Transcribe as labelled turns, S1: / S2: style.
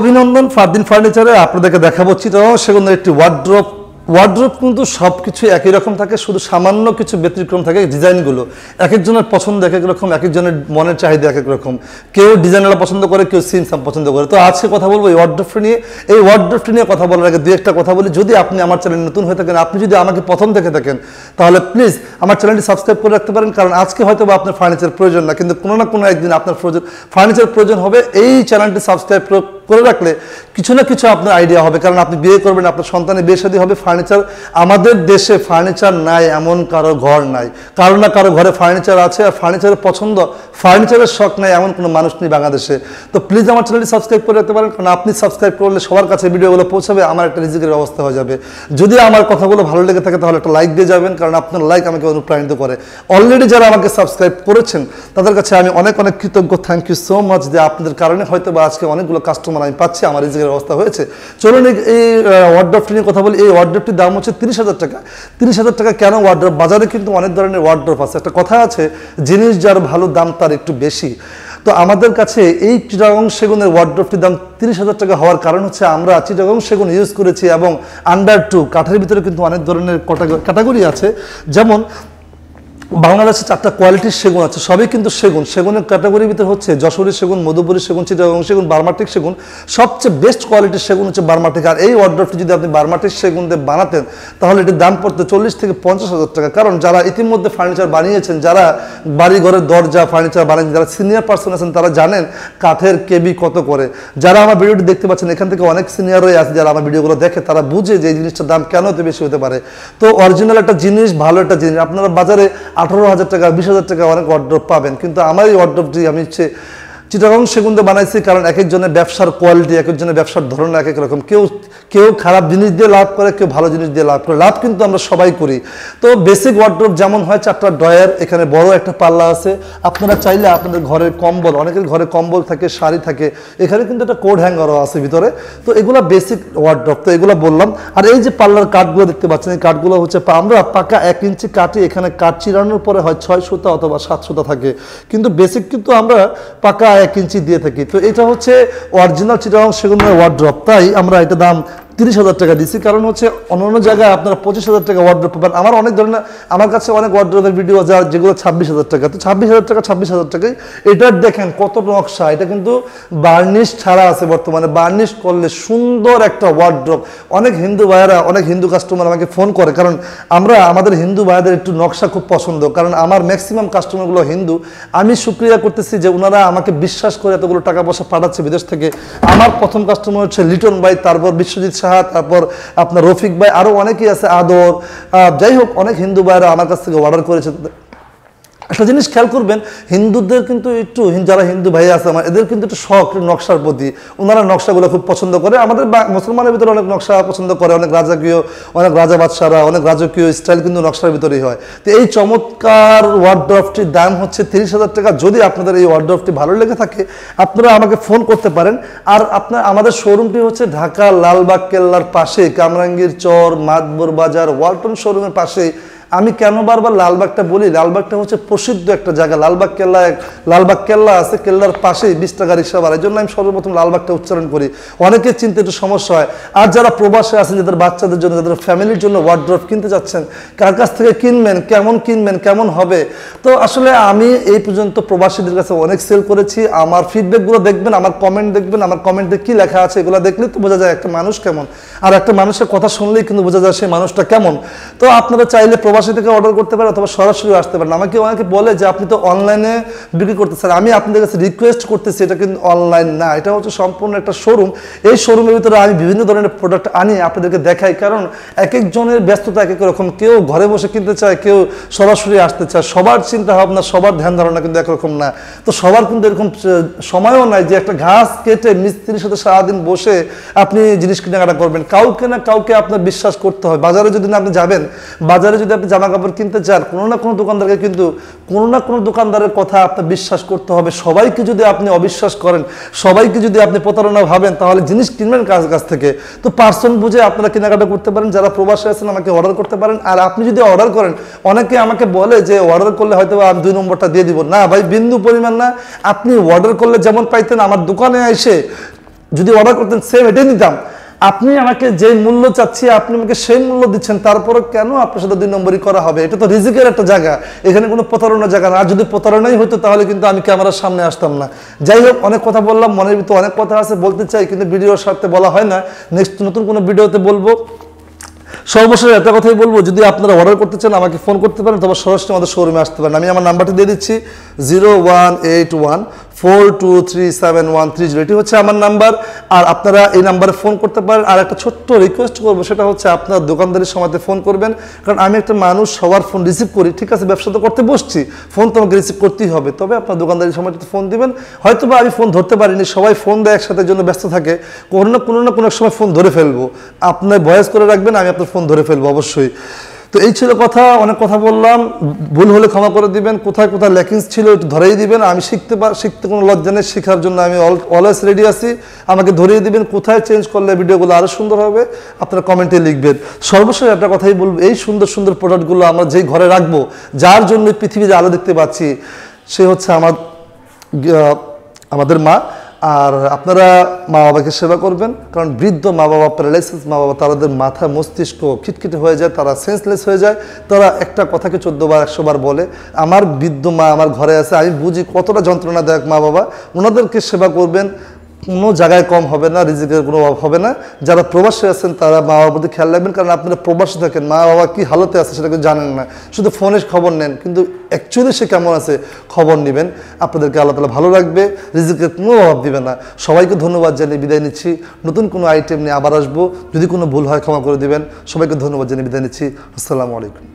S1: অভিনন্দন ফারদিন ফার্নিচারে, আপনাদেরকে দেখাবো চিটাগাং সেগুনের একটি ওয়ার্ড্রপ ওয়ার্ড্রপ কিন্তু সব কিছু একই রকম থাকে, শুধু সামান্য কিছু ব্যতিক্রম থাকে ডিজাইনগুলো। এক একজনের পছন্দ এক এক রকম এক একজনের মনের চাহিদা এক এক রকম কেউ ডিজাইনাররা পছন্দ করে, কেউ সিনসাম পছন্দ করে। তো আজকে কথা বলব এই ওয়ার্ড্রপটি নিয়ে। এই ওয়ার্ড্রপটি নিয়ে কথা বলার আগে দু একটা কথা বলি। যদি আপনি আমার চ্যানেল নতুন হয়ে থাকেন, আপনি যদি আমাকে প্রথম দেখে থাকেন, তাহলে প্লিজ আমার চ্যানেলটি সাবস্ক্রাইব করে রাখতে পারেন। কারণ আজকে হয়তো বা আপনার ফার্নিচার প্রয়োজন না, কিন্তু কোনো না কোনো একদিন আপনার প্রয়োজন ফার্নিচার প্রয়োজন হবে। এই চ্যানেলটি সাবস্ক্রাইব করে রাখলে কিছু না কিছু আপনার আইডিয়া হবে। কারণ আপনি বিয়ে করবেন, আপনার সন্তানের বিয়ে শাদী হবে ফার্নিচার আমাদের দেশে ফার্নিচার নাই, এমন কারও ঘর নাই। কারও না কারও ঘরে ফার্নিচার আছে, আর ফার্নিচারের পছন্দ ফার্নিচারের শখ নাই, এমন কোনো মানুষ নেই বাংলাদেশে। তো প্লিজ আমার চ্যানেলটি সাবস্ক্রাইব করে রাখতে পারেন, কারণ আপনি সাবস্ক্রাইব করলে সবার কাছে ভিডিওগুলো পৌঁছাবে, আমার একটা রিজিকের ব্যবস্থা হয়ে যাবে। যদি আমার কথাগুলো ভালো লেগে থাকে, তাহলে একটা লাইক দিয়ে যাবেন, কারণ আপনার লাইক আমাকে অনুপ্রাণিত করে। অলরেডি যারা আমাকে সাবস্ক্রাইব করেছেন, তাদের কাছে আমি অনেক অনেক কৃতজ্ঞ। থ্যাংক ইউ সো মাচ যে আপনাদের কারণে হয়তো বা আজকে অনেকগুলো কাস্টমার আমি পাচ্ছি, আমার রিজিকের ব্যবস্থা হয়েছে। চলুন এই- ওয়ার্ড্রপটি নিয়ে কথা বলি। এই ওয়ার্ড্রপটির দাম হচ্ছে তিরিশ হাজার টাকা। তিরিশ হাজার টাকা কেন ওয়ার্ড্রপ বাজারে কিন্তু অনেক ধরনের ওয়ার্ড্রপ আছে। একটা কথা আছে, জিনিস যার ভালো দাম তার একটু বেশি। তো আমাদের কাছে এই চিটাগং সেগুনের ওয়ার্ড্রপটির দাম তিরিশ হাজার টাকা হওয়ার কারণ হচ্ছে আমরা চিটাগং সেগুন ইউজ করেছি এবং আন্ডার টু কাঠের ভিতরে কিন্তু অনেক ধরনের ক্যাটাগরি আছে। যেমন বাংলাদেশে চারটা কোয়ালিটির সেগুন আছে, সবই কিন্তু সেগুন। সেগুনের ক্যাটাগরির ভিতরে হচ্ছে যশোরী সেগুন, মধুপুরী সেগুন, চিটাগং সেগুন, বার্মাটিক সেগুন। সবচেয়ে বেস্ট কোয়ালিটির সেগুন হচ্ছে বার্মাটিক। আর এই অর্ডারটি যদি আপনি বার্মাটিক সেগুন দিয়ে বানাতেন, তাহলে এটির দাম পড়তে চল্লিশ থেকে পঞ্চাশ হাজার টাকা। কারণ যারা ইতিমধ্যে ফার্নিচার বানিয়েছেন, যারা বাড়ি ঘরের দরজা ফার্নিচার বানিয়েছেন যারা সিনিয়র পার্সন আছেন, তারা জানেন কাঠের কেবি কত করে। যারা আমার ভিডিওটি দেখতে পাচ্ছেন, এখান থেকে অনেক সিনিয়রই আছে, যারা আমার ভিডিওগুলো দেখে, তারা বুঝে যে এই জিনিসটার দাম কেন এত বেশি হতে পারে। তো অরিজিনাল একটা জিনিস, ভালো একটা জিনিস। আপনারা বাজারে আঠারো হাজার টাকা, বিশ হাজার টাকা অনেক অর্ডার পাবেন। কিন্তু আমার এই অর্ডারটি আমি হচ্ছে চিটাগং সেগুন দিয়ে বানাইছি কারণ এক একজনের ব্যবসার কোয়ালিটি এক একজনের ব্যবসার ধরন এক এক রকম। কেউ কেউ খারাপ জিনিস দিয়ে লাভ করে, কেউ ভালো জিনিস দিয়ে লাভ করে। লাভ কিন্তু আমরা সবাই করি। তো বেসিক ওয়ার্ড্রোপ যেমন হয় চারটা ড্রয়ার, এখানে বড় একটা পাল্লা আছে। আপনারা চাইলে আপনাদের ঘরের কম্বল, অনেকের ঘরে কম্বল থাকে, শাড়ি থাকে। এখানে কিন্তু একটা কোড হ্যাঙ্গারও আছে ভিতরে। তো এগুলো বেসিক ওয়ার্ড্রপ তো এগুলো বললাম। আর এই যে পাল্লার কাঠগুলো দেখতে পাচ্ছেন, এই কাঠগুলো হচ্ছে আমরা পাকা এক ইঞ্চি কাটি এখানে কাঠ চিরানোর পরে হয় ছয় সুতা অথবা সাত সুতা থাকে। কিন্তু বেসিক কিন্তু আমরা পাকা এক ইঞ্চি দিয়ে থাকি। তো এটা হচ্ছে অরিজিনাল চিটাং সেগুনের ওয়ার্ড্রপ তাই আমরা এটা দাম তিরিশ হাজার টাকা দিচ্ছি কারণ হচ্ছে অন্য জায়গায় আপনারা পঁচিশ হাজার টাকা ওয়ার্ড্রপ পাবেন। আমার অনেক ধরনের আমার কাছে অনেক ওয়ার্ড্রপের ভিডিও আর যেগুলো ছাব্বিশ হাজার টাকা। তো ছাব্বিশ হাজার টাকা, ছাব্বিশ হাজার টাকায় এটার দেখেন কত নকশা। এটা কিন্তু বার্নিশ ছাড়া আছে বর্তমানে। বার্নিশ করলে সুন্দর একটা ওয়ার্ড্রপ অনেক হিন্দু ভাইয়েরা, অনেক হিন্দু কাস্টমার আমাকে ফোন করে। কারণ আমরা, আমাদের হিন্দু ভাইদের একটু নকশা খুব পছন্দ। কারণ আমার ম্যাক্সিমাম কাস্টমারগুলো হিন্দু। আমি সুক্রিয়া করতেছি যে ওনারা আমাকে বিশ্বাস করে এতগুলো টাকা পয়সা পাঠাচ্ছে বিদেশ থেকে। আমার প্রথম কাস্টমার হচ্ছে লিটন ভাই, তারপর বিশ্বজিৎ সাহা, তারপর আপনার রফিক ভাই আরও অনেকেই আছে আদর। যাই হোক, অনেক হিন্দু ভাইরা আমার কাছ থেকে অর্ডার করেছে। একটা জিনিস খেয়াল করবেন, হিন্দুদের কিন্তু একটু, যারা হিন্দু ভাই আছে আমার, এদের কিন্তু একটু শখ নকশার প্রতি। ওনারা নকশাগুলো খুব পছন্দ করে। আমাদের মুসলমানের ভিতরে অনেক নকশা পছন্দ করে, অনেক রাজকীয়, অনেক রাজা বাদশারা, অনেক রাজকীয় স্টাইল কিন্তু নকশার ভিতরেই হয়। তো এই চমৎকার ওয়ার্ড্রফটির দাম হচ্ছে তিরিশ হাজার টাকা। যদি আপনাদের এই ওয়ার্ড্রফটি ভালো লেগে থাকে, আপনারা আমাকে ফোন করতে পারেন। আর আপনার, আমাদের শোরুমটি হচ্ছে ঢাকা, লালবাগ, কেল্লার পাশে, কামরাঙ্গীর চর, মাতবর বাজার, ওয়ালটন শোরুমের পাশে আমি কেন বারবার লালবাগটা বলি? লালবাগটা হচ্ছে প্রসিদ্ধ একটা জায়গা। লালবাগ কেল্লা লালবাগ কেল্লা আছে, কেল্লার পাশেই বিশ টাকা রিক্সা ভাড়া এই জন্য আমি সর্বপ্রথম লালবাগটা উচ্চারণ করি। অনেকে চিনতে একটু সমস্যা হয়। আর যারা প্রবাসে আছেন, যাদের বাচ্চাদের জন্য, যাদের ফ্যামিলির জন্য ওয়ার্ড্রপ কিনতে যাচ্ছেন, কার কাছ থেকে কিনবেন, কেমন কিনবেন, কেমন হবে? তো আসলে আমি এই পর্যন্ত প্রবাসীদের কাছে অনেক সেল করেছি। আমার ফিডব্যাকগুলো দেখবেন, আমার কমেন্ট দেখবেন, আমার কমেন্টে কি লেখা আছে এগুলো দেখলে তো বোঝা যায় একটা মানুষ কেমন। আর একটা মানুষের কথা শুনলেই কিন্তু বোঝা যায় সেই মানুষটা কেমন। তো আপনারা চাইলে প্রবাসী থেকে অর্ডার করতে পারেন অথবা সরাসরি আসতে পারেন আমাকে অনেকে বলে যে, আপনি তো অনলাইনে বিক্রি করতে করতেছেন। আমি আপনাদের কাছে রিকোয়েস্ট করতেছি, এটা কিন্তু অনলাইন না। এটা হচ্ছে সম্পূর্ণ একটা শোরুম এই শোরুমের ভিতরে আমি বিভিন্ন ধরনের প্রোডাক্ট আনি, আপনাদেরকে দেখাই। কারণ এক একজনের ব্যস্ততা এক এক রকম। কেউ ঘরে বসে কিনতে চায়, কেউ সরাসরি আসতে চায়। সবার চিন্তা ভাবনা সবার ধ্যান ধারণা কিন্তু একরকম না। তো সবার কিন্তু এরকম সময়ও নাই যে একটা ঘাস কেটে মিস্ত্রির সাথে সারাদিন বসে আপনি জিনিস কেনাকাটা করবেন। কাউকে না কাউকে আপনার বিশ্বাস করতে হয়। বাজারে যদি না আপনি যাবেন, বাজারে যদি আপনি জামা কাপড় কিনতে চান, কোনো না কোনো দোকানদারকে কিন্তু, কোনো না কোনো দোকানদারের কথা আপনার বিশ্বাস করতে হবে। সবাইকে যদি আপনি অবিশ্বাস করেন, সবাইকে যদি আপনি প্রতারণা ভাবেন, তাহলে জিনিস কিনবেন কাজ কাছ থেকে? তো পার্সন বুঝে আপনারা কেনাকাটা করতে পারেন, যারা প্রবাসে আছেন আমাকে অর্ডার করতে পারেন। আর আপনি যদি অর্ডার করেন, অনেকে আমাকে বলে যে অর্ডার করলে হয়তো আমি দুই নম্বরটা দিয়ে দিব। না ভাই, বিন্দু পরিমাণ না। আপনি অর্ডার করলে যেমন পাইতেন, আমার দোকানে এসে যদি অর্ডার করতেন সেম এটাই নিতাম। আপনি আমাকে যে মূল্য চাচ্ছি, আপনি আমাকে সেই মূল্য দিচ্ছেন তারপরে কেন আপনার সাথে দুই নম্বরই করা হবে? এটা তো রিজিকের একটা জায়গা। এখানে কোনো প্রতারণার জায়গা না। আর যদি প্রতারণাই হতো তাহলে কিন্তু আমি ক্যামেরার সামনে আসতাম না। যাই হোক, অনেক কথা বললাম, মনের ভিতরে অনেক কথা আছে, বলতে চাই, কিন্তু ভিডিওর সাথে বলা হয় না। নেক্সট নতুন কোনো ভিডিওতে বলব। সর্বশেষ একটা কথাই বলব, যদি আপনারা অর্ডার করতে চান, আমাকে ফোন করতে পারেন তবে সরাসরি আমাদের শোরুমে আসতে পারেন। আমি আমার নাম্বারটি দিয়ে দিচ্ছি zero one eight one four two three seven one three এটি হচ্ছে আমার নাম্বার। আর আপনারা এই নাম্বারে ফোন করতে পারেন। আর একটা ছোট্ট রিকোয়েস্ট করব, সেটা হচ্ছে আপনার দোকানদারির সময়তে ফোন করবেন। কারণ আমি একটা মানুষ, সবার ফোন রিসিভ করি। ঠিক আছে, ব্যবসা তো করতে বসছি ফোন তো আমাকে রিসিভ করতেই হবে। তবে আপনার দোকানদারির সময়টাতে ফোন দিবেন। হয়তো বা আমি ফোন ধরতে পারিনি, সবাই ফোন দেয় একসাথে জন্য ব্যস্ত থাকে। কোনো না কোনো না কোনো এক সময় ফোন ধরে ফেলব। আপনার ভয়েস করে রাখবেন, আমি আপনার ফোন ধরে ফেলব, অবশ্যই। তো এই ছিল কথা, অনেক কথা বললাম। ভুল হলে ক্ষমা করে দিবেন। কোথায় কোথায় ল্যাকিংস ছিল একটু ধরেই দিবেন। আমি শিখতে পার শিখতে কোনো লজ্জা নেই, শেখার জন্য আমি অলওয়েজ রেডি আছি। আমাকে ধরিয়ে দিবেন, কোথায় চেঞ্জ করলে ভিডিওগুলো আরও সুন্দর হবে, আপনারা কমেন্টে লিখবেন। সর্বশেষ একটা কথাই বলব, এই সুন্দর সুন্দর প্রোডাক্টগুলো আমরা যেই ঘরে রাখব, যার জন্য পৃথিবীতে আলো দেখতে পাচ্ছি, সে হচ্ছে আমার আমাদের মা। আর আপনারা মা বাবাকে সেবা করবেন, কারণ বৃদ্ধ মা বাবা প্যারালাইসিস মা বাবা তাদের মাথা মস্তিষ্ক খিটখিটে হয়ে যায়, তারা সেন্সলেস হয়ে যায়। তারা একটা কথাকে চোদ্দোবার, একশোবার একশো বার বলে, আমার বৃদ্ধ মা আমার ঘরে আছে, আমি বুঝি কতটা যন্ত্রণাদায়ক মা বাবা ওনাদেরকে সেবা করবেন কোনো জায়গায় কম হবে না, রিজিকের কোনো অভাব হবে না। যারা প্রবাসে আছেন তারা মা বাবার প্রতি খেয়াল রাখবেন, কারণ আপনারা প্রবাসে থাকেন মা বাবা কী হালতে আছে সেটা জানেন না। শুধু ফোনে খবর নেন, কিন্তু অ্যাকচুয়ালি সে কেমন আছে খবর নেবেন। আপনাদেরকে আল্লাহ তালা ভালো রাখবে, রিজিকের কোনো অভাব দিবে না। সবাইকে ধন্যবাদ জানিয়ে বিদায় নিচ্ছি। নতুন কোনো আইটেম নিয়ে আবার আসব। যদি কোনো ভুল হয় ক্ষমা করে দিবেন। সবাইকে ধন্যবাদ জানিয়ে বিদায় নিচ্ছি। আসসালামু আলাইকুম।